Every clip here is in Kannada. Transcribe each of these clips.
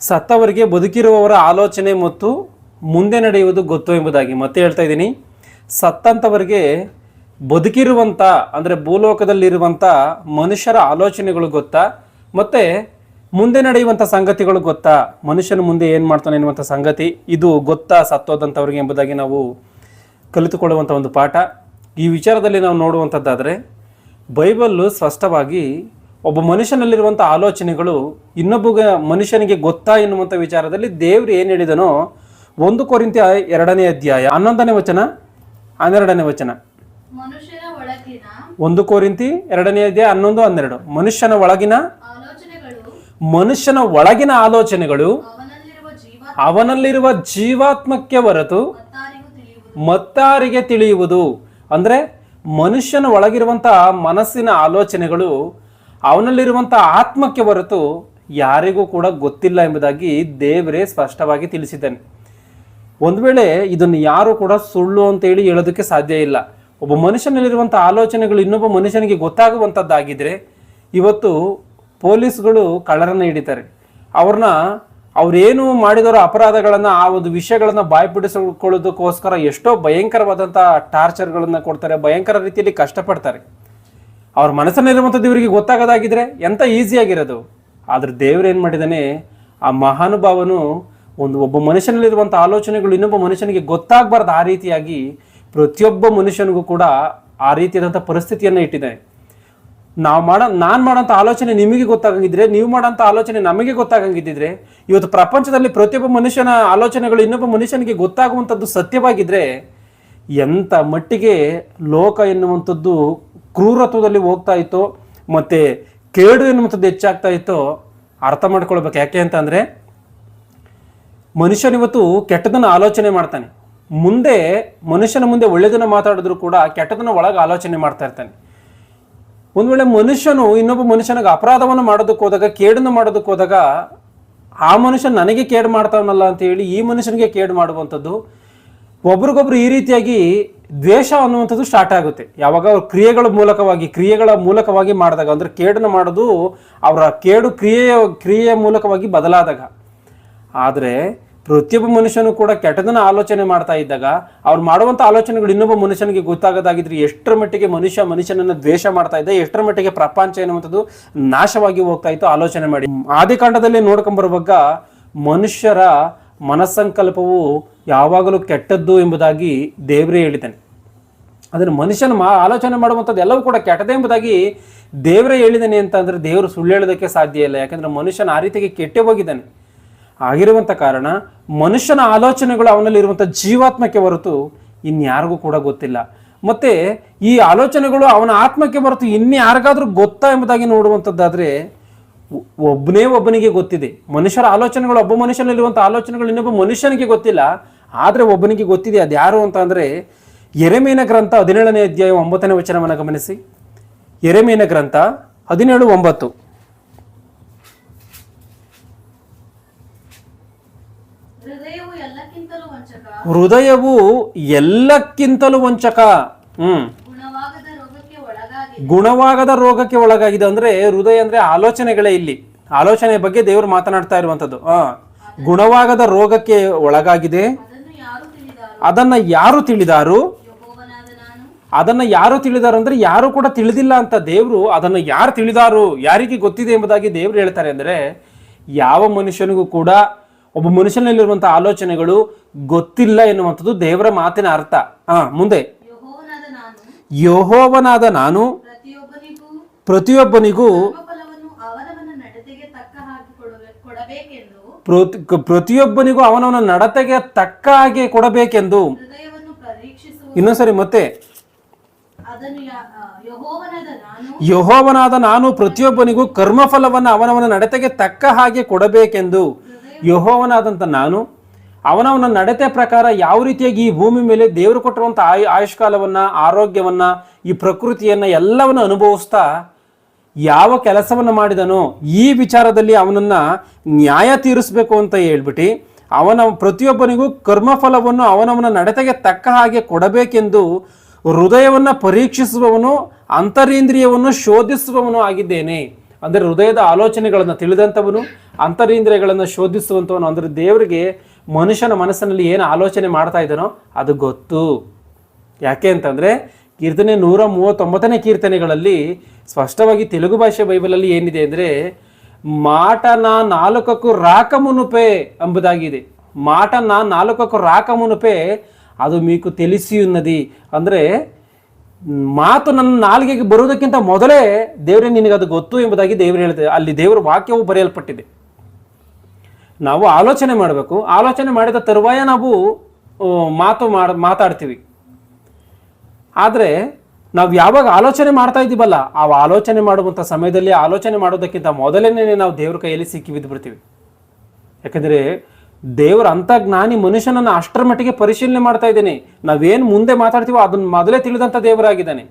ಸತ್ತವರಿಗೆ ಬದುಕಿರುವವರ ಆಲೋಚನೆ ಮತ್ತು ಮುಂದೆ ನಡೆಯುವುದು ಗೊತ್ತು ಎಂಬುದಾಗಿ ಮತ್ತೆ ಹೇಳ್ತಾ ಇದ್ದೀನಿ. ಸತ್ತಂಥವರಿಗೆ ಬದುಕಿರುವಂಥ ಅಂದರೆ ಭೂಲೋಕದಲ್ಲಿರುವಂಥ ಮನುಷ್ಯರ ಆಲೋಚನೆಗಳು ಗೊತ್ತಾ? ಮತ್ತು ಮುಂದೆ ನಡೆಯುವಂಥ ಸಂಗತಿಗಳು ಗೊತ್ತಾ? ಮನುಷ್ಯನ ಮುಂದೆ ಏನು ಮಾಡ್ತಾನೆ ಎನ್ನುವಂಥ ಸಂಗತಿ ಇದು ಗೊತ್ತಾ ಸತ್ತೋದಂಥವ್ರಿಗೆ ಎಂಬುದಾಗಿ ನಾವು ಕಲಿತುಕೊಳ್ಳುವಂಥ ಒಂದು ಪಾಠ. ಈ ವಿಚಾರದಲ್ಲಿ ನಾವು ನೋಡುವಂಥದ್ದಾದರೆ ಬೈಬಲ್ಲು ಸ್ಪಷ್ಟವಾಗಿ ಒಬ್ಬ ಮನುಷ್ಯನಲ್ಲಿರುವಂಥ ಆಲೋಚನೆಗಳು ಇನ್ನೊಬ್ಬ ಮನುಷ್ಯನಿಗೆ ಗೊತ್ತಾ ಎನ್ನುವಂಥ ವಿಚಾರದಲ್ಲಿ ದೇವ್ರು ಏನು ಹೇಳಿದನೋ ಒಂದು ಕೋರಿಂತ ಎರಡನೇ ಅಧ್ಯಾಯ ಹನ್ನೊಂದನೇ ವಚನ ಹನ್ನೆರಡನೇ ವಚನ. ಒಂದು ಕೋರಿಂತಿ ಎರಡನೇ ಅಧ್ಯಾಯ ಹನ್ನೊಂದು ಹನ್ನೆರಡು. ಮನುಷ್ಯನ ಒಳಗಿನ ಮನುಷ್ಯನ ಒಳಗಿನ ಆಲೋಚನೆಗಳು ಅವನಲ್ಲಿರುವ ಜೀವ ಅವನಲ್ಲಿರುವ ಜೀವಾತ್ಮಕ್ಕೆ ಹೊರತು ಮತ್ತಾರಿಗೂ ತಿಳಿಯುವುದು. ಮತ್ತಾರಿಗೆ ತಿಳಿಯುವುದು. ಅಂದರೆ ಮನುಷ್ಯನ ಒಳಗಿರುವಂತಹ ಮನಸ್ಸಿನ ಆಲೋಚನೆಗಳು ಅವನಲ್ಲಿರುವಂಥ ಆತ್ಮಕ್ಕೆ ಹೊರತು ಯಾರಿಗೂ ಕೂಡ ಗೊತ್ತಿಲ್ಲ ಎಂಬುದಾಗಿ ದೇವರೇ ಸ್ಪಷ್ಟವಾಗಿ ತಿಳಿಸಿದ್ದಾನೆ. ಒಂದು ವೇಳೆ ಇದನ್ನು ಯಾರು ಕೂಡ ಸುಳ್ಳು ಅಂತೇಳಿ ಹೇಳೋದಕ್ಕೆ ಸಾಧ್ಯ ಇಲ್ಲ. ಒಬ್ಬ ಮನುಷ್ಯನಲ್ಲಿರುವಂಥ ಆಲೋಚನೆಗಳು ಇನ್ನೊಬ್ಬ ಮನುಷ್ಯನಿಗೆ ಗೊತ್ತಾಗುವಂಥದ್ದಾಗಿದ್ದರೆ ಇವತ್ತು ಪೊಲೀಸ್ಗಳು ಕಳ್ಳರನ್ನ ಹಿಡಿತಾರೆ. ಅವ್ರನ್ನ ಅವರೇನು ಮಾಡಿದರೋ ಅಪರಾಧಗಳನ್ನು ಆ ಒಂದು ವಿಷಯಗಳನ್ನು ಬಾಯ್ಪಿಡಿಸಿಕೊಳ್ಳೋದಕ್ಕೋಸ್ಕರ ಎಷ್ಟೋ ಭಯಂಕರವಾದಂಥ ಟಾರ್ಚರ್ಗಳನ್ನು ಕೊಡ್ತಾರೆ, ಭಯಂಕರ ರೀತಿಯಲ್ಲಿ ಕಷ್ಟಪಡ್ತಾರೆ. ಅವ್ರ ಮನಸ್ಸಲ್ಲಿರುವಂಥದ್ದು ಇವರಿಗೆ ಗೊತ್ತಾಗೋದಾಗಿದ್ರೆ ಎಂಥ ಈಸಿಯಾಗಿರೋದು ಆದ್ರೆ ದೇವ್ರು ಏನು ಮಾಡಿದಾನೆ? ಆ ಮಹಾನುಭಾವನು ಒಂದು ಒಬ್ಬ ಮನುಷ್ಯನಲ್ಲಿರುವಂಥ ಆಲೋಚನೆಗಳು ಇನ್ನೊಬ್ಬ ಮನುಷ್ಯನಿಗೆ ಗೊತ್ತಾಗಬಾರ್ದು ಆ ರೀತಿಯಾಗಿ ಪ್ರತಿಯೊಬ್ಬ ಮನುಷ್ಯನಿಗೂ ಕೂಡ ಆ ರೀತಿಯಾದಂಥ ಪರಿಸ್ಥಿತಿಯನ್ನು ಇಟ್ಟಿದೆ ನಾವು ಮಾಡೋ, ನಾನು ಮಾಡೋಂಥ ಆಲೋಚನೆ ನಿಮಗೆ ಗೊತ್ತಾಗಂಗಿದ್ರೆ, ನೀವು ಮಾಡೋಂಥ ಆಲೋಚನೆ ನಮಗೆ ಗೊತ್ತಾಗಂಗಿದ್ದಿದ್ರೆ ಇವತ್ತು ಪ್ರಪಂಚದಲ್ಲಿ ಪ್ರತಿಯೊಬ್ಬ ಮನುಷ್ಯನ ಆಲೋಚನೆಗಳು ಇನ್ನೊಬ್ಬ ಮನುಷ್ಯನಿಗೆ ಗೊತ್ತಾಗುವಂಥದ್ದು ಸತ್ಯವಾಗಿದ್ದರೆ ಎಂಥ ಮಟ್ಟಿಗೆ ಲೋಕ ಎನ್ನುವಂಥದ್ದು ಕ್ರೂರತ್ವದಲ್ಲಿ ಹೋಗ್ತಾ ಇತ್ತೋ, ಮತ್ತು ಕೇಡು ಎನ್ನುವಂಥದ್ದು ಹೆಚ್ಚಾಗ್ತಾ ಇತ್ತೋ ಅರ್ಥ ಮಾಡ್ಕೊಳ್ಬೇಕು. ಯಾಕೆ ಅಂತಂದರೆ ಮನುಷ್ಯನಿವತ್ತು ಕೆಟ್ಟದನ್ನು ಆಲೋಚನೆ ಮಾಡ್ತಾನೆ. ಮುಂದೆ ಮನುಷ್ಯನ ಮುಂದೆ ಒಳ್ಳೆಯದನ್ನು ಮಾತಾಡಿದ್ರು ಕೂಡ ಕೆಟ್ಟದನ್ನು ಒಳಗೆ ಆಲೋಚನೆ ಮಾಡ್ತಾ ಇರ್ತಾನೆ. ಒಂದು ವೇಳೆ ಮನುಷ್ಯನು ಇನ್ನೊಬ್ಬ ಮನುಷ್ಯನಿಗೆ ಅಪರಾಧವನ್ನು ಮಾಡೋದಕ್ಕೆ ಹೋದಾಗ, ಕೇಡನ್ನು ಮಾಡೋದಕ್ಕೆ ಹೋದಾಗ, ಆ ಮನುಷ್ಯ ನನಗೆ ಕೇಡು ಮಾಡ್ತಾವನಲ್ಲ ಅಂತ ಹೇಳಿ ಈ ಮನುಷ್ಯನಿಗೆ ಕೇಡು ಮಾಡುವಂಥದ್ದು ಒಬ್ರಿಗೊಬ್ರು ಈ ರೀತಿಯಾಗಿ ದ್ವೇಷ ಅನ್ನುವಂಥದ್ದು ಸ್ಟಾರ್ಟ್ ಆಗುತ್ತೆ. ಯಾವಾಗ ಅವ್ರ ಕ್ರಿಯೆಗಳ ಮೂಲಕವಾಗಿ ಕ್ರಿಯೆಗಳ ಮೂಲಕವಾಗಿ ಮಾಡಿದಾಗ, ಅಂದ್ರೆ ಕೇಡನ್ನು ಮಾಡೋದು ಅವರ ಕೇಡು ಕ್ರಿಯೆಯ ಕ್ರಿಯೆಯ ಮೂಲಕವಾಗಿ ಬದಲಾದಾಗ. ಆದರೆ ಪ್ರತಿಯೊಬ್ಬ ಮನುಷ್ಯನು ಕೂಡ ಕೆಟ್ಟದನ್ನ ಆಲೋಚನೆ ಮಾಡ್ತಾ ಇದ್ದಾಗ, ಅವ್ರು ಮಾಡುವಂಥ ಆಲೋಚನೆಗಳು ಇನ್ನೊಬ್ಬ ಮನುಷ್ಯನಿಗೆ ಗೊತ್ತಾಗದಾಗಿದ್ರೆ ಎಷ್ಟರ ಮಟ್ಟಿಗೆ ಮನುಷ್ಯ ಮನುಷ್ಯನನ್ನು ದ್ವೇಷ ಮಾಡ್ತಾ ಇದ್ದ ಎಷ್ಟರ ಮಟ್ಟಿಗೆ ಪ್ರಪಂಚ ಎನ್ನುವಂಥದ್ದು ನಾಶವಾಗಿ ಹೋಗ್ತಾ ಇತ್ತು ಆಲೋಚನೆ ಮಾಡಿ. ಆದಿಕಾಂಡದಲ್ಲಿ ನೋಡ್ಕೊಂಬರುವಾಗ ಮನುಷ್ಯರ ಮನಸ್ಸಂಕಲ್ಪವು ಯಾವಾಗಲೂ ಕೆಟ್ಟದ್ದು ಎಂಬುದಾಗಿ ದೇವರೇ ಹೇಳಿದ್ದಾನೆ. ಅದನ್ನು ಮನುಷ್ಯನ ಮಾ ಆಲೋಚನೆ ಮಾಡುವಂಥದ್ದು ಎಲ್ಲವೂ ಕೂಡ ಕೆಟ್ಟದೇ ಎಂಬುದಾಗಿ ದೇವರೇ ಹೇಳಿದ್ದಾನೆ ಅಂತ ಅಂದರೆ ದೇವರು ಸುಳ್ಳು ಹೇಳೋದಕ್ಕೆ ಸಾಧ್ಯ ಇಲ್ಲ. ಯಾಕಂದರೆ ಮನುಷ್ಯನ ಆ ರೀತಿಗೆ ಕೆಟ್ಟೆ ಹೋಗಿದ್ದಾನೆ. ಆಗಿರುವಂಥ ಕಾರಣ ಮನುಷ್ಯನ ಆಲೋಚನೆಗಳು ಅವನಲ್ಲಿರುವಂಥ ಜೀವಾತ್ಮಕ್ಕೆ ಹೊರತು ಇನ್ಯಾರಿಗೂ ಕೂಡ ಗೊತ್ತಿಲ್ಲ. ಮತ್ತು ಈ ಆಲೋಚನೆಗಳು ಅವನ ಆತ್ಮಕ್ಕೆ ಹೊರತು ಇನ್ಯಾರಿಗಾದ್ರೂ ಗೊತ್ತಾ ಎಂಬುದಾಗಿ ನೋಡುವಂಥದ್ದಾದರೆ ಒಬ್ಬನೇ ಒಬ್ಬನಿಗೆ ಗೊತ್ತಿದೆ. ಮನುಷ್ಯರ ಆಲೋಚನೆಗಳು ಒಬ್ಬ ಮನುಷ್ಯನಲ್ಲಿರುವಂಥ ಆಲೋಚನೆಗಳು ಇನ್ನೊಬ್ಬ ಮನುಷ್ಯನಿಗೆ ಗೊತ್ತಿಲ್ಲ. ಆದರೆ ಒಬ್ಬನಿಗೆ ಗೊತ್ತಿದೆ ಅದು ಯಾರು ಅಂತ ಅಂದರೆ ಎರೆಮೀನ ಗ್ರಂಥ ಹದಿನೇಳನೇ ಅಧ್ಯಾಯ ಒಂಬತ್ತನೇ ವಚನವನ್ನು ಗಮನಿಸಿ. ಎರೆಮೇನ ಗ್ರಂಥ ಹದಿನೇಳು ಒಂಬತ್ತು. ಹೃದಯವು ಎಲ್ಲಕ್ಕಿಂತಲೂ ವಂಚಕ? ಹೃದಯವು ಎಲ್ಲಕ್ಕಿಂತಲೂ ವಂಚಕ. ಹ್ಮ್. ಗುಣವಾಗದ ರೋಗಕ್ಕೆ ಒಳಗಾಗಿದೆ ಅಂದ್ರೆ ಹೃದಯ ಅಂದ್ರೆ ಆಲೋಚನೆಗಳೇ ಇಲ್ಲಿ. ಆಲೋಚನೆ ಬಗ್ಗೆ ದೇವರು ಮಾತನಾಡ್ತಾ ಇರುವಂತದ್ದು. ಆ ಗುಣವಾಗದ ರೋಗಕ್ಕೆ ಒಳಗಾಗಿದೆ. ಅದನ್ನು ಯಾರು ತಿಳಿದಾರು? ಅದನ್ನ ಯಾರು ತಿಳಿದಾರು ಅಂದ್ರೆ ಯಾರು ಕೂಡ ತಿಳಿದಿಲ್ಲ ಅಂತ ದೇವರು ಅದನ್ನ ಯಾರು ತಿಳಿದಾರು? ಯಾರಿಗೆ ಗೊತ್ತಿದೆ ಎಂಬುದಾಗಿ ದೇವರು ಹೇಳ್ತಾರೆ ಅಂದ್ರೆ ಯಾವ ಮನುಷ್ಯನಿಗೂ ಕೂಡ ಒಬ್ಬ ಮನುಷ್ಯನಲ್ಲಿರುವಂಥ ಆಲೋಚನೆಗಳು ಗೊತ್ತಿಲ್ಲ ಎನ್ನುವಂಥದ್ದು ದೇವರ ಮಾತಿನ ಅರ್ಥ. ಹಾ ಮುಂದೆ. ಯಹೋವನಾದ ನಾನು. ಪ್ರತಿಯೊಬ್ಬನಿಗೂ ಪ್ರತಿಯೊಬ್ಬನಿಗೂ ಅವನವನ ನಡತೆಗೆ ತಕ್ಕ ಹಾಕಿ ಕೊಡಬೇ ಪ್ರತಿ ಪ್ರತಿಯೊಬ್ಬನಿಗೂ ಅವನವನ ನಡತೆಗೆ ತಕ್ಕ ಹಾಗೆ ಕೊಡಬೇಕೆಂದು ಇನ್ನೊಂದ್ಸರಿ ಮತ್ತೆ ಅದನ್ನು ಯೆಹೋವನಾದ ನಾನು ಯಹೋವನಾದ ನಾನು ಪ್ರತಿಯೊಬ್ಬನಿಗೂ ಕರ್ಮಫಲವನ್ನು ಅವನವನ ನಡತೆಗೆ ತಕ್ಕ ಹಾಗೆ ಕೊಡಬೇಕೆಂದು ಯಹೋವನಾದಂಥ ನಾನು ಅವನವನ ನಡತೆ ಪ್ರಕಾರ ಯಾವ ರೀತಿಯಾಗಿ ಈ ಭೂಮಿ ಮೇಲೆ ದೇವರು ಕೊಟ್ಟಿರುವಂಥ ಆಯು ಆಯುಷ್ಕಾಲವನ್ನು ಆರೋಗ್ಯವನ್ನು ಈ ಪ್ರಕೃತಿಯನ್ನು ಎಲ್ಲವನ್ನು ಅನುಭವಿಸ್ತಾ ಯಾವ ಕೆಲಸವನ್ನು ಮಾಡಿದನೋ ಈ ವಿಚಾರದಲ್ಲಿ ಅವನನ್ನು ನ್ಯಾಯ ತೀರಿಸಬೇಕು ಅಂತ ಹೇಳ್ಬಿಟ್ಟು ಅವನ ಪ್ರತಿಯೊಬ್ಬನಿಗೂ ಕರ್ಮಫಲವನ್ನು ಅವನವನ ನಡತೆಗೆ ತಕ್ಕ ಹಾಗೆ ಕೊಡಬೇಕೆಂದು ಹೃದಯವನ್ನು ಪರೀಕ್ಷಿಸುವವನು, ಅಂತರೇಂದ್ರಿಯವನ್ನು ಶೋಧಿಸುವವನು ಆಗಿದ್ದೇನೆ. ಅಂದರೆ ಹೃದಯದ ಆಲೋಚನೆಗಳನ್ನು ತಿಳಿದಂಥವನು, ಅಂತರೇಂದ್ರಿಯಗಳನ್ನು ಶೋಧಿಸುವಂಥವನು. ಅಂದರೆ ದೇವರಿಗೆ ಮನುಷ್ಯನ ಮನಸ್ಸಿನಲ್ಲಿ ಏನು ಆಲೋಚನೆ ಮಾಡ್ತಾ ಇದ್ದಾನೋ ಅದು ಗೊತ್ತು. ಯಾಕೆ ಅಂತಂದರೆ ಕೀರ್ತನೆ ನೂರ ಮೂವತ್ತೊಂಬತ್ತನೇ ಕೀರ್ತನೆಗಳಲ್ಲಿ ಸ್ಪಷ್ಟವಾಗಿ ತೆಲುಗು ಭಾಷೆ ಬೈಬಲಲ್ಲಿ ಏನಿದೆ ಅಂದರೆ, ಮಾಟನ ನಾಲ್ಕಕ್ಕೂ ರಾಕ ಮುನುಪೆ ಎಂಬುದಾಗಿದೆ. ಮಾಟನ ನಾಲ್ಕಕ್ಕೂ ರಾಕ ಮುನುಪೆ, ಅದು ಮೀಕು ತಿಳಿಸಿಯುನ್ನದಿ ಅಂದರೆ, ಮಾತು ನನ್ನ ನಾಲ್ಗೆಗೆ ಬರುವುದಕ್ಕಿಂತ ಮೊದಲೇ ದೇವರೇ ಅದು ಗೊತ್ತು ಎಂಬುದಾಗಿ ದೇವರು ಹೇಳ್ತಾರೆ ಅಲ್ಲಿ ದೇವರ ವಾಕ್ಯವು ಬರೆಯಲ್ಪಟ್ಟಿದೆ. ನಾವು ಆಲೋಚನೆ ಮಾಡಬೇಕು. ಆಲೋಚನೆ ಮಾಡಿದ ತರುವಾಯ ನಾವು ಮಾತು ಮಾಡ, ಮಾತಾಡ್ತೀವಿ. ಆದರೆ ನಾವು ಯಾವಾಗ ಆಲೋಚನೆ ಮಾಡ್ತಾ ಇದ್ದೀವಲ್ಲ, ಆ ಆಲೋಚನೆ ಮಾಡುವಂಥ ಸಮಯದಲ್ಲಿ ಆಲೋಚನೆ ಮಾಡೋದಕ್ಕಿಂತ ಮೊದಲೇನೇ ನಾವು ದೇವ್ರ ಕೈಯಲ್ಲಿ ಸಿಕ್ಕಿ ಬಿದ್ದು ಬಿಡ್ತೀವಿ. ಯಾಕಂದರೆ ದೇವರ ಅಂಥ ಜ್ಞಾನಿ ಮನುಷ್ಯನನ್ನು ಅಷ್ಟರ ಮಟ್ಟಿಗೆ ಪರಿಶೀಲನೆ ಮಾಡ್ತಾ ಇದ್ದೇನೆ. ನಾವೇನು ಮುಂದೆ ಮಾತಾಡ್ತೀವೋ ಅದನ್ನ ಮೊದಲೇ ತಿಳಿದಂಥ ದೇವರಾಗಿದ್ದಾನೆ.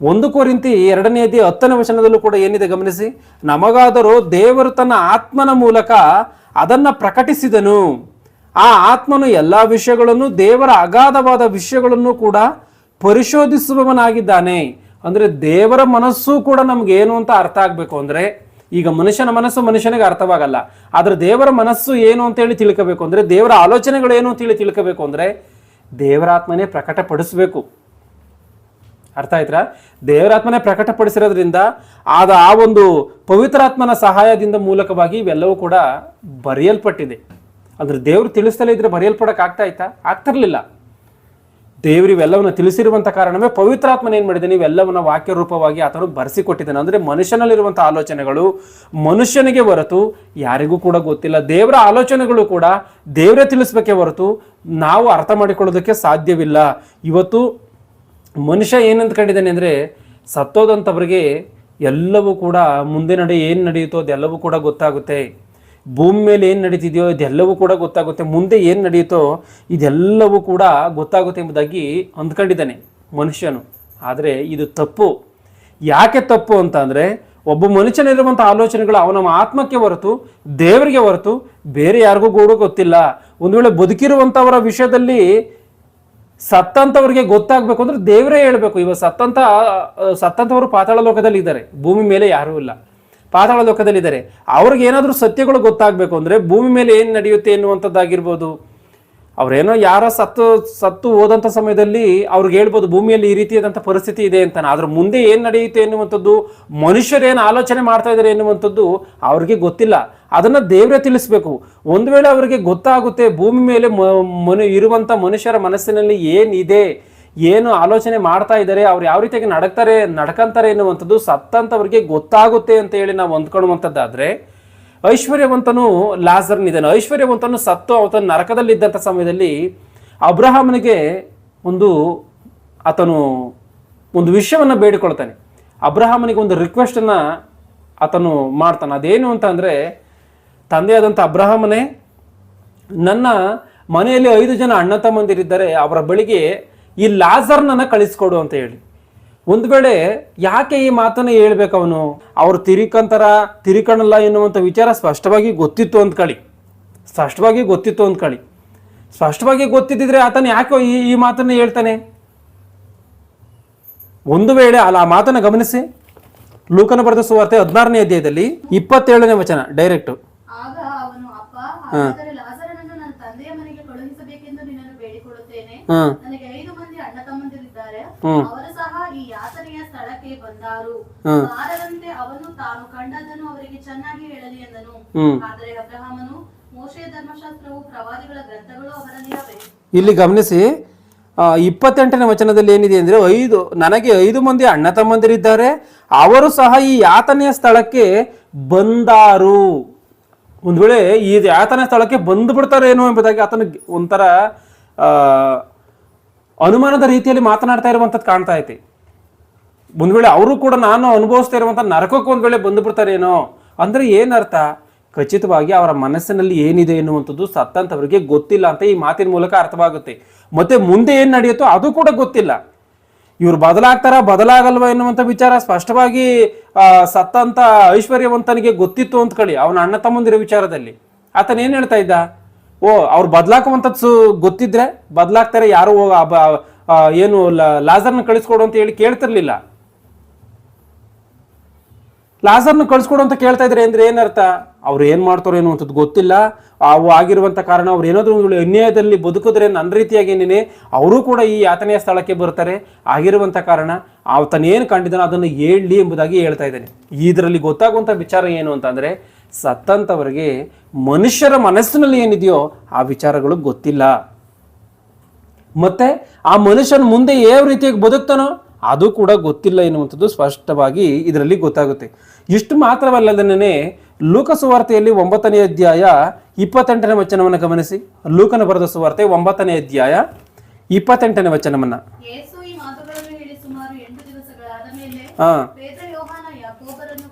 ಒಂದು ಕೋರಿಂತಿ ಎರಡನೇ ಅಧ್ಯಾಯ ಹತ್ತನೇ ವಚನದಲ್ಲೂ ಕೂಡ ಏನಿದೆ ಗಮನಿಸಿ? ನಮಗಾದರೂ ದೇವರು ತನ್ನ ಆತ್ಮನ ಮೂಲಕ ಅದನ್ನ ಪ್ರಕಟಿಸಿದನು. ಆ ಆತ್ಮನು ಎಲ್ಲ ವಿಷಯಗಳನ್ನು ದೇವರ ಅಗಾಧವಾದ ವಿಷಯಗಳನ್ನು ಕೂಡ ಪರಿಶೋಧಿಸುವವನಾಗಿದ್ದಾನೆ. ಅಂದರೆ ದೇವರ ಮನಸ್ಸು ಕೂಡ ನಮ್ಗೆ ಏನು ಅಂತ ಅರ್ಥ ಆಗಬೇಕು ಅಂದರೆ, ಈಗ ಮನುಷ್ಯನ ಮನಸ್ಸು ಮನುಷ್ಯನಿಗೆ ಅರ್ಥವಾಗಲ್ಲ. ಆದರೆ ದೇವರ ಮನಸ್ಸು ಏನು ಅಂತೇಳಿ ತಿಳ್ಕೋಬೇಕು ಅಂದರೆ, ದೇವರ ಆಲೋಚನೆಗಳು ಏನು ಅಂತೇಳಿ ತಿಳ್ಕೋಬೇಕು ಅಂದರೆ ದೇವರಾತ್ಮನೇ ಪ್ರಕಟಪಡಿಸಬೇಕು. ಅರ್ಥ ಆಯ್ತಾ ದೇವರಾತ್ಮನೇ ಪ್ರಕಟಪಡಿಸಿರೋದ್ರಿಂದ ಆದ ಆ ಒಂದು ಪವಿತ್ರಾತ್ಮನ ಸಹಾಯದಿಂದ ಮೂಲಕವಾಗಿ ಇವೆಲ್ಲವೂ ಕೂಡ ಬರೆಯಲ್ಪಟ್ಟಿದೆ. ಅಂದರೆ ದೇವರು ತಿಳಿಸ್ತಲೇ ಇದ್ರೆ ಬರೆಯಲ್ಪಡಕ್ಕೆ ಆಗ್ತಾ ಇತ್ತಾ? ಆಗ್ತಿರ್ಲಿಲ್ಲ. ದೇವರು ಇವೆಲ್ಲವನ್ನ ತಿಳಿಸಿರುವಂಥ ಕಾರಣವೇ ಪವಿತ್ರಾತ್ಮನ ಏನು ಮಾಡಿದೆ? ಇವೆಲ್ಲವನ್ನ ವಾಕ್ಯ ರೂಪವಾಗಿ ಆತನು ಬರೆಸಿಕೊಟ್ಟಿದ್ದಾನೆ. ಅಂದರೆ ಮನುಷ್ಯನಲ್ಲಿರುವಂಥ ಆಲೋಚನೆಗಳು ಮನುಷ್ಯನಿಗೆ ಹೊರತು ಯಾರಿಗೂ ಕೂಡ ಗೊತ್ತಿಲ್ಲ. ದೇವರ ಆಲೋಚನೆಗಳು ಕೂಡ ದೇವರೇ ತಿಳಿಸ್ಬೇಕೆ ಹೊರತು ನಾವು ಅರ್ಥ ಮಾಡಿಕೊಳ್ಳೋದಕ್ಕೆ ಸಾಧ್ಯವಿಲ್ಲ. ಇವತ್ತು ಮನುಷ್ಯ ಏನಂತ ಕಂಡಿದ್ದಾನೆ ಅಂದರೆ ಸತ್ತೋದಂಥವ್ರಿಗೆ ಎಲ್ಲವೂ ಕೂಡ ಮುಂದೆ ನಡೆ, ಏನು ನಡೆಯುತ್ತೋ ಅದೆಲ್ಲವೂ ಕೂಡ ಗೊತ್ತಾಗುತ್ತೆ. ಭೂಮಿ ಮೇಲೆ ಏನು ನಡೀತಿದೆಯೋ ಇದೆಲ್ಲವೂ ಕೂಡ ಗೊತ್ತಾಗುತ್ತೆ. ಮುಂದೆ ಏನು ನಡೆಯುತ್ತೋ ಇದೆಲ್ಲವೂ ಕೂಡ ಗೊತ್ತಾಗುತ್ತೆ ಎಂಬುದಾಗಿ ಅಂದ್ಕೊಂಡಿದ್ದಾನೆ ಮನುಷ್ಯನು. ಆದರೆ ಇದು ತಪ್ಪು. ಯಾಕೆ ತಪ್ಪು ಅಂತ ಅಂದರೆ ಒಬ್ಬ ಮನುಷ್ಯನಿರುವಂಥ ಆಲೋಚನೆಗಳು ಅವನ ಆತ್ಮಕ್ಕೆ ಹೊರತು, ದೇವರಿಗೆ ಹೊರತು, ಬೇರೆ ಯಾರಿಗೂ ಕೂಡ ಗೊತ್ತಿಲ್ಲ. ಒಂದು ವೇಳೆ ಬದುಕಿರುವಂಥವರ ವಿಷಯದಲ್ಲಿ ಸತ್ತಂಥವ್ರಿಗೆ ಗೊತ್ತಾಗಬೇಕು ಅಂದ್ರೆ ದೇವರೇ ಹೇಳ್ಬೇಕು. ಇವಾಗ ಸತ್ತಂತ ಸತ್ತಂಥವರು ಪಾತಾಳ ಲೋಕದಲ್ಲಿ ಇದ್ದಾರೆ ಭೂಮಿ ಮೇಲೆ ಯಾರೂ ಇಲ್ಲ. ಪಾತಾಳ ಲೋಕದಲ್ಲಿದ್ದಾರೆ. ಅವ್ರಿಗೆ ಏನಾದರೂ ಸತ್ಯಗಳು ಗೊತ್ತಾಗಬೇಕು ಅಂದರೆ ಭೂಮಿ ಮೇಲೆ ಏನು ನಡೆಯುತ್ತೆ ಎನ್ನುವಂಥದ್ದಾಗಿರ್ಬೋದು. ಅವರೇನೋ ಯಾರ ಸತ್ತು ಸತ್ತು ಹೋದಂಥ ಸಮಯದಲ್ಲಿ ಅವ್ರಿಗೆ ಹೇಳ್ಬೋದು, ಭೂಮಿಯಲ್ಲಿ ಈ ರೀತಿಯಾದಂಥ ಪರಿಸ್ಥಿತಿ ಇದೆ ಅಂತ ಅದ್ರ ಮುಂದೆ ಏನು ನಡೆಯುತ್ತೆ ಎನ್ನುವಂಥದ್ದು ಮನುಷ್ಯರೇನು ಆಲೋಚನೆ ಮಾಡ್ತಾ ಇದ್ದಾರೆ ಎನ್ನುವಂಥದ್ದು ಅವ್ರಿಗೆ ಗೊತ್ತಿಲ್ಲ. ಅದನ್ನು ದೇವರೇ ತಿಳಿಸ್ಬೇಕು. ಒಂದು ವೇಳೆ ಅವರಿಗೆ ಗೊತ್ತಾಗುತ್ತೆ ಭೂಮಿ ಮೇಲೆ ಮನು, ಇರುವಂಥ ಮನುಷ್ಯರ ಮನಸ್ಸಿನಲ್ಲಿ ಏನಿದೆ ಏನು ಆಲೋಚನೆ ಮಾಡ್ತಾ ಇದ್ದಾರೆ, ಅವ್ರು ಯಾವ ರೀತಿಯಾಗಿ ನಡಕ್ತಾರೆ, ನಡ್ಕಂತಾರೆ ಎನ್ನುವಂಥದ್ದು ಸತ್ತಂಥವ್ರಿಗೆ ಗೊತ್ತಾಗುತ್ತೆ ಅಂತ ಹೇಳಿ ನಾವು ಹೊಂದ್ಕೊಳ್ಳುವಂಥದ್ದಾದರೆ ಐಶ್ವರ್ಯವಂತನು ಲಾಜರ್ನಿದ್ದಾನೆ. ಐಶ್ವರ್ಯವಂತನು ಸತ್ತು ಅವತನ ನರಕದಲ್ಲಿದ್ದಂಥ ಸಮಯದಲ್ಲಿ ಅಬ್ರಹಾಮನಿಗೆ ಒಂದು ಆತನು ಒಂದು ವಿಷಯವನ್ನು ಬೇಡಿಕೊಳ್ತಾನೆ. ಅಬ್ರಹಾಮನಿಗೆ ಒಂದು ರಿಕ್ವೆಸ್ಟನ್ನು ಆತನು ಮಾಡ್ತಾನೆ. ಅದೇನು ಅಂತ ಅಂದರೆ, ತಂದೆಯಾದಂಥ ಅಬ್ರಹಾಮನೇ, ನನ್ನ ಮನೆಯಲ್ಲಿ ಐದು ಜನ ಅಣ್ಣ ತಮ್ಮಂದಿರಿದ್ದಾರೆ ಅವರ ಬಳಿಗೆ ಈ ಲಾಜರ್ನನ್ನು ಕಳಿಸ್ಕೊಡು ಅಂತ ಹೇಳಿ. ಒಂದು ವೇಳೆ ಯಾಕೆ ಈ ಮಾತನ್ನು ಹೇಳ್ಬೇಕು ಅವನು? ಅವ್ರು ತಿರಿಕಂತರ ತಿರಿಕಣಲ್ಲ ಎನ್ನುವಂಥ ವಿಚಾರ ಸ್ಪಷ್ಟವಾಗಿ ಗೊತ್ತಿತ್ತು ಅಂದ್ಕಳಿ ಸ್ಪಷ್ಟವಾಗಿ ಗೊತ್ತಿತ್ತು ಅಂದ್ಕಳಿ ಸ್ಪಷ್ಟವಾಗಿ ಗೊತ್ತಿದ್ದಿದ್ರೆ ಆತನ ಯಾಕೆ ಈ ಈ ಮಾತನ್ನು ಹೇಳ್ತಾನೆ? ಒಂದು ವೇಳೆ ಅಲ್ಲ ಆ ಮಾತನ್ನು ಗಮನಿಸಿ. ಲೂಕನ ಬರೆದ ಸುವಾರ್ತೆ ಹದಿನಾರನೇ ಅಧ್ಯಾಯದಲ್ಲಿ ಇಪ್ಪತ್ತೇಳನೇ ವಚನ ಡೈರೆಕ್ಟ್. ಆಗ ಅವರು ಸಹ ಈ ಯಾತನೆಯ ಸ್ಥಳಕ್ಕೆ ಬಂದಾರು. ಬಾರದಂತೆ ಅವನು ತಾನು ಕಂಡದನ್ನು ಅವರಿಗೆ ಚೆನ್ನಾಗಿ ಹೇಳಲಿ ಎಂದನು. ಆದರೆ ಅಬ್ರಹಾಮನು ಮೋಶೆಯ ಧರ್ಮಶಾಸ್ತ್ರವು ಪ್ರವಾದಿಗಳ ಗ್ರಂಥಗಳು ಅವರಲ್ಲಿ ಅವೆ ಇಲ್ಲಿ ಗಮನಿಸಿ ಇಪ್ಪತ್ತೆಂಟನೇ ವಚನದಲ್ಲಿ ಏನಿದೆ ಅಂದ್ರೆ ಐದು ನನಗೆ ಐದು ಮಂದಿ ಅಣ್ಣ ತಮ್ಮಂದಿರಿದ್ದಾರೆ ಅವರು ಸಹ ಈ ಯಾತನೆಯ ಸ್ಥಳಕ್ಕೆ ಬಂದಾರು. ಒಂದು ವೇಳೆ ಈ ಯಾತನೆಯ ಸ್ಥಳಕ್ಕೆ ಬಂದು ಬಿಡ್ತಾರೇನೋ ಎಂಬುದಾಗಿ ಆತನ ಒಂಥರ ಆ, ಅನುಮಾನದ ರೀತಿಯಲ್ಲಿ ಮಾತನಾಡ್ತಾ ಇರುವಂಥದ್ದು ಕಾಣ್ತಾ ಐತಿ. ಒಂದು ವೇಳೆ ಅವರು ಕೂಡ ನಾನು ಅನುಭವಿಸ್ತಾ ಇರುವಂಥ ನರಕಕ್ಕೆ ಒಂದ್ ವೇಳೆ ಬಂದು ಅಂದರೆ ಏನರ್ಥ? ಖಚಿತವಾಗಿ ಅವರ ಮನಸ್ಸಿನಲ್ಲಿ ಏನಿದೆ ಎನ್ನುವಂಥದ್ದು ಸತ್ತಂಥವರಿಗೆ ಗೊತ್ತಿಲ್ಲ ಅಂತ ಈ ಮಾತಿನ ಮೂಲಕ ಅರ್ಥವಾಗುತ್ತೆ. ಮತ್ತೆ ಮುಂದೆ ಏನು ನಡೆಯುತ್ತೋ ಅದು ಕೂಡ ಗೊತ್ತಿಲ್ಲ. ಇವ್ರು ಬದಲಾಗ್ತಾರ, ಬದಲಾಗಲ್ವಾ ಎನ್ನುವಂಥ ವಿಚಾರ ಸ್ಪಷ್ಟವಾಗಿ ಸತ್ತಂತ ಐಶ್ವರ್ಯವಂತನಿಗೆ ಗೊತ್ತಿತ್ತು ಅಂದ್ಕೊಳ್ಳಿ ಅವನ ಅಣ್ಣ ತಮ್ಮಂದಿರ ವಿಚಾರದಲ್ಲಿ. ಆತನ ಏನ್ ಹೇಳ್ತಾ ಇದ್ದ? ಓ, ಅವ್ರು ಬದಲಾಕುವಂಥದ್ದು ಗೊತ್ತಿದ್ರೆ ಬದಲಾಗ್ತಾರೆ ಯಾರು ಏನು ಲ- ಲಾಜರ್ನ ಕಳಿಸ್ಕೊಡು ಅಂತ ಹೇಳಿ ಕೇಳ್ತಿರ್ಲಿಲ್ಲ. ಲಾಸರ್ನ ಕಳಿಸ್ಕೊಡು ಅಂತ ಕೇಳ್ತಾ ಇದ್ರೆ ಅಂದ್ರೆ ಏನರ್ಥ? ಅವ್ರು ಏನ್ ಮಾಡ್ತಾರೋ ಏನು ಅಂತದ್ದು ಗೊತ್ತಿಲ್ಲ. ಅವು ಆಗಿರುವಂತ ಕಾರಣ ಅವ್ರು ಏನಾದ್ರೂ ಅನ್ಯಾಯದಲ್ಲಿ ಬದುಕಿದ್ರೆ ನನ್ನ ರೀತಿಯಾಗಿ ಏನೇನೆ ಅವರು ಕೂಡ ಈ ಯಾತನೆಯ ಸ್ಥಳಕ್ಕೆ ಬರ್ತಾರೆ. ಆಗಿರುವಂತ ಕಾರಣ ಆತನೇನು ಕಂಡಿದ್ದಾನೋ ಅದನ್ನು ಹೇಳಲಿ ಎಂಬುದಾಗಿ ಹೇಳ್ತಾ ಇದ್ದಾನೆ. ಇದರಲ್ಲಿ ಗೊತ್ತಾಗುವಂಥ ವಿಚಾರ ಏನು ಅಂತಂದ್ರೆ ಸತ್ತಂತವರಿಗೆ ಮನುಷ್ಯರ ಮನಸ್ಸಿನಲ್ಲಿ ಏನಿದೆಯೋ ಆ ವಿಚಾರಗಳು ಗೊತ್ತಿಲ್ಲ. ಮತ್ತೆ ಆ ಮನುಷ್ಯನ ಮುಂದೆ ಯಾವ ರೀತಿಯಾಗಿ ಬದುಕ್ತಾನೋ ಅದು ಕೂಡ ಗೊತ್ತಿಲ್ಲ ಎನ್ನುವಂಥದ್ದು ಸ್ಪಷ್ಟವಾಗಿ ಇದರಲ್ಲಿ ಗೊತ್ತಾಗುತ್ತೆ. ಇಷ್ಟು ಮಾತ್ರವಲ್ಲದನೇ ಲೂಕ ಸುವಾರ್ತೆಯಲ್ಲಿ ಒಂಬತ್ತನೇ ಅಧ್ಯಾಯ ಇಪ್ಪತ್ತೆಂಟನೇ ವಚನವನ್ನು ಗಮನಿಸಿ. ಲೂಕನ ಬರೆದ ಸುವಾರ್ತೆ ಒಂಬತ್ತನೇ ಅಧ್ಯಾಯ ಇಪ್ಪತ್ತೆಂಟನೇ ವಚನವನ್ನ.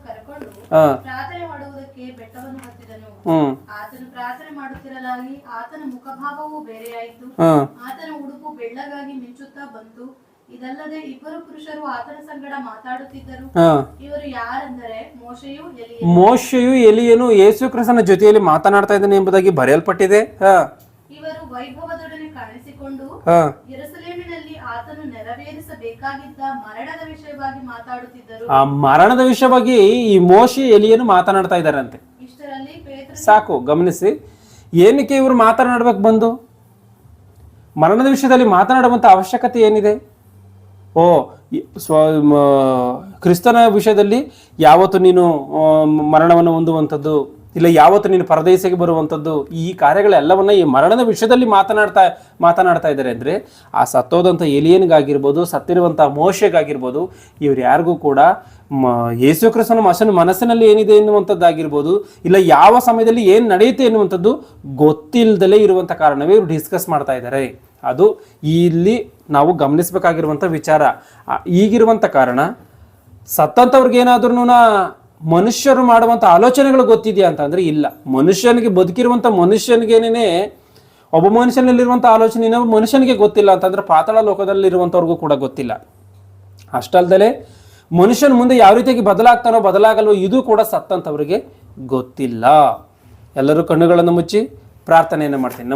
ಕರೆಕೊಂಡು ಹಾ. ಪ್ರಾರ್ಥನೆ ಬೆಟ್ಟವನ್ನು ಹತ್ತಿದನು. ಹ್ಮ್ ಆತನು ಪ್ರಾರ್ಥನೆ ಮಾಡುತ್ತಿರಲಾಗಿ ಆತನ ಮುಖಭಾವವು ಬೇರೆಯಾಯಿತು. ಆತನ ಉಡುಪು ಬೆಳ್ಳಗಾಗಿ ಮಿಂಚುತ್ತಾ ಬಂತು. ಇದಲ್ಲದೆ ಇಬ್ಬರು ಪುರುಷರು ಆತನ ಸಂಗಡ ಮಾತಾಡುತ್ತಿದ್ದರು. ಇವರು ಯಾರೆಂದರೆ ಮೋಶೆಯು ಎಲಿಯ ಮೋಶೆಯು ಎಲಿಯನು ಯೇಸು ಕ್ರಿಸ್ತನ ಜೊತೆಯಲ್ಲಿ ಮಾತನಾಡ್ತಾ ಇದ್ದಾನೆ ಎಂಬುದಾಗಿ ಬರೆಯಲ್ಪಟ್ಟಿದೆ. ಇವರು ವೈಭವದೊಡನೆ ಕಾಣಿಸಿಕೊಂಡು ಆತನು ನೆರವೇರಿಸಬೇಕಾಗಿದ್ದ ಮರಣದ ವಿಷಯವಾಗಿ ಮಾತಾಡುತ್ತಿದ್ದರು. ಆ ಮರಣದ ವಿಷಯವಾಗಿ ಈ ಮೋಶಿ ಎಲಿಯನ್ನು ಮಾತನಾಡ್ತಾ ಇದ್ದಾರಂತೆ. ಇಷ್ಟರಲ್ಲಿ ಪೇತ್ರ ಸಾಕು ಗಮನಿಸಿ. ಏನಕ್ಕೆ ಇವರು ಮಾತನಾಡ್ಬೇಕು ಬಂದು? ಮರಣದ ವಿಷಯದಲ್ಲಿ ಮಾತನಾಡುವಂಥ ಅವಶ್ಯಕತೆ ಏನಿದೆ? ಓ ಸ್ವ ಕ್ರಿಸ್ತನ ವಿಷಯದಲ್ಲಿ ಯಾವತ್ತು ನೀನು ಮರಣವನ್ನು ಹೊಂದುವಂಥದ್ದು? ಇಲ್ಲ, ಯಾವತ್ತು ನೀನು ಪರದೇಶಕ್ಕೆ ಬರುವಂಥದ್ದು, ಈ ಕಾರ್ಯಗಳೆಲ್ಲವನ್ನ ಈ ಮರಣದ ವಿಷಯದಲ್ಲಿ ಮಾತನಾಡ್ತಾ ಮಾತನಾಡ್ತಾ ಇದ್ದಾರೆ ಅಂದರೆ, ಆ ಸತ್ತೋದಂಥ ಎಲಿಯನ್ಗಾಗಿರ್ಬೋದು, ಸತ್ತಿರುವಂಥ ಮೋಶೆಗಾಗಿರ್ಬೋದು, ಇವ್ರು ಯಾರಿಗೂ ಕೂಡ ಮ, ಯೇಸು ಕ್ರಿಸ್ತನ ಮಸನ, ಮನಸ್ಸಿನಲ್ಲಿ ಏನಿದೆ ಎನ್ನುವಂಥದ್ದಾಗಿರ್ಬೋದು, ಇಲ್ಲ, ಯಾವ ಸಮಯದಲ್ಲಿ ಏನು ನಡೆಯುತ್ತೆ ಎನ್ನುವಂಥದ್ದು ಗೊತ್ತಿಲ್ಲದಲೇ ಇರುವಂಥ ಕಾರಣವೇ ಇವರು ಡಿಸ್ಕಸ್ ಮಾಡ್ತಾ ಇದ್ದಾರೆ. ಅದು ಇಲ್ಲಿ ನಾವು ಗಮನಿಸಬೇಕಾಗಿರುವಂಥ ವಿಚಾರ. ಈಗಿರುವಂಥ ಕಾರಣ ಸತ್ತಂಥವ್ರಿಗೆ ಏನಾದ್ರೂ ಮನುಷ್ಯರು ಮಾಡುವಂಥ ಆಲೋಚನೆಗಳು ಗೊತ್ತಿದೆಯಾ ಅಂತಂದರೆ ಇಲ್ಲ. ಮನುಷ್ಯನಿಗೆ ಬದುಕಿರುವಂಥ ಮನುಷ್ಯನಿಗೇನೇ ಒಬ್ಬ ಮನುಷ್ಯನಲ್ಲಿರುವಂಥ ಆಲೋಚನೆ ಇನ್ನೊಬ್ಬ ಮನುಷ್ಯನಿಗೆ ಗೊತ್ತಿಲ್ಲ ಅಂತಂದ್ರೆ ಪಾತಾಳ ಲೋಕದಲ್ಲಿರುವಂಥವ್ರಿಗೂ ಕೂಡ ಗೊತ್ತಿಲ್ಲ. ಅಷ್ಟಲ್ದಲೆ ಮನುಷ್ಯನ ಮುಂದೆ ಯಾವ ರೀತಿಯಾಗಿ ಬದಲಾಗ್ತಾನೋ ಬದಲಾಗಲ್ವೋ ಇದು ಕೂಡ ಸತ್ತಂಥವ್ರಿಗೆ ಗೊತ್ತಿಲ್ಲ. ಎಲ್ಲರೂ ಕಣ್ಣುಗಳನ್ನು ಮುಚ್ಚಿ ಪ್ರಾರ್ಥನೆಯನ್ನು ಮಾಡ್ತೀನಿ.